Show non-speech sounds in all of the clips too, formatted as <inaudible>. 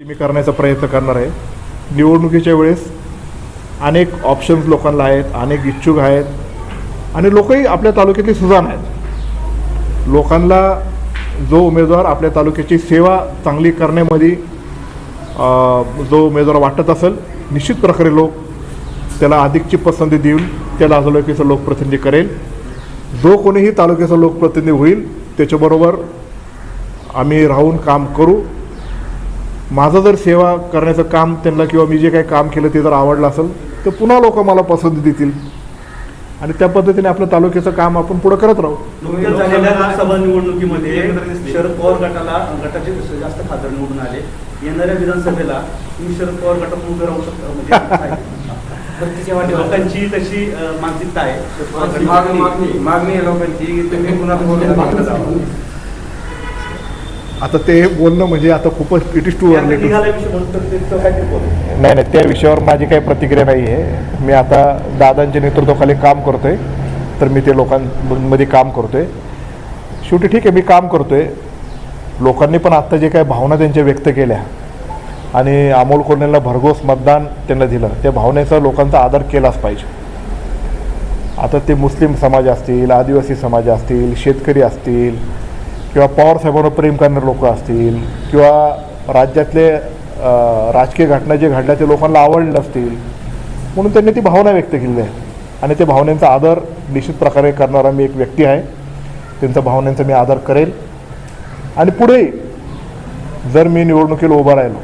मी करण्याचा प्रयत्न करणार आहे. निवडणुकीच्या वेळेस अनेक ऑप्शन्स लोकांना आहेत अनेक इच्छुक आहेत आणि लोकही आपल्या तालुक्यातली सुजाण आहेत. लोकांना जो उमेदवार आपल्या तालुक्याची सेवा चांगली करण्यामध्ये जो उमेदवार वाटत असेल निश्चित प्रकारे लोक त्याला अधिकची पसंती देऊन त्याला तालुक्याचा लोकप्रतिनिधी करेल. जो कोणीही तालुक्याचा लोकप्रतिनिधी होईल त्याच्याबरोबर आम्ही राहून काम करू. माझं जर सेवा करण्याचं काम त्यांना किंवा मी जे काही काम केलं ते जर आवडलं असेल तर पुन्हा लोक मला पसंती देतील. आणि त्या पद्धतीने आपलं तालुक्याचं काम आपण पुढं करत राहू. नुकत्याच झालेल्या लोकसभा निवडणुकीमध्ये शरद पवार गटाला गटाचे जास्त खासदार निवडून आले. येणाऱ्या विधानसभेला तुम्ही शरद पवार गटात उभे राहू शकता म्हणजे लोकांची तशी मानसिकता आहे. मागणी मागणी आहे लोकांची की तुम्ही पुन्हा <laughs> आता ते बोलणं म्हणजे आता खूपच इट इज टू काहीतरी बोलू. नाही नाही त्या विषयावर माझी काही प्रतिक्रिया नाही आहे. मी आता दादांच्या नेतृत्वाखाली काम करतोय तर मी ते लोकांमध्ये काम करतोय. शेवटी ठीक आहे मी काम करतोय. लोकांनी पण आत्ता जे काही भावना त्यांच्या व्यक्त केल्या आणि अमोल कोल्हेला भरघोस मतदान त्यांना दिलं त्या भावनेचा लोकांचा आदर केलाच पाहिजे. आता ते मुस्लिम समाज असतील आदिवासी समाज असतील शेतकरी असतील किंवा पवार साहेबांवर प्रेम करणारे लोक असतील किंवा राज्यातले राजकीय घटना जे घडल्या ते लोकांना आवडले असतील म्हणून त्यांनी ती भावना व्यक्त केली आहे. आणि त्या भावनेचा आदर निश्चित प्रकारे करणारा मी एक व्यक्ती आहे. त्यांच्या भावनेचा मी आदर करेल. आणि पुढेही जर मी निवडणुकीला उभा राहिलो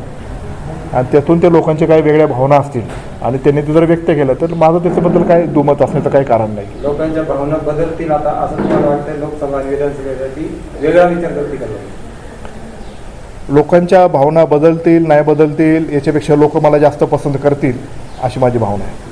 आणि त्यातून त्या लोकांच्या काही वेगळ्या भावना असतील. आणि त्यांनी ते जर व्यक्त केलं तर माझं त्याच्याबद्दल काही दुमत असण्याचं काही कारण नाही. लोकांच्या भावना बदलतील आता असं तुम्हाला वाटतंय लोकसभा विधानसभेसाठी वेगळा विचार करतील? लोकांच्या भावना बदलतील नाही बदलतील याच्यापेक्षा लोक मला जास्त पसंत करतील अशी माझी भावना आहे.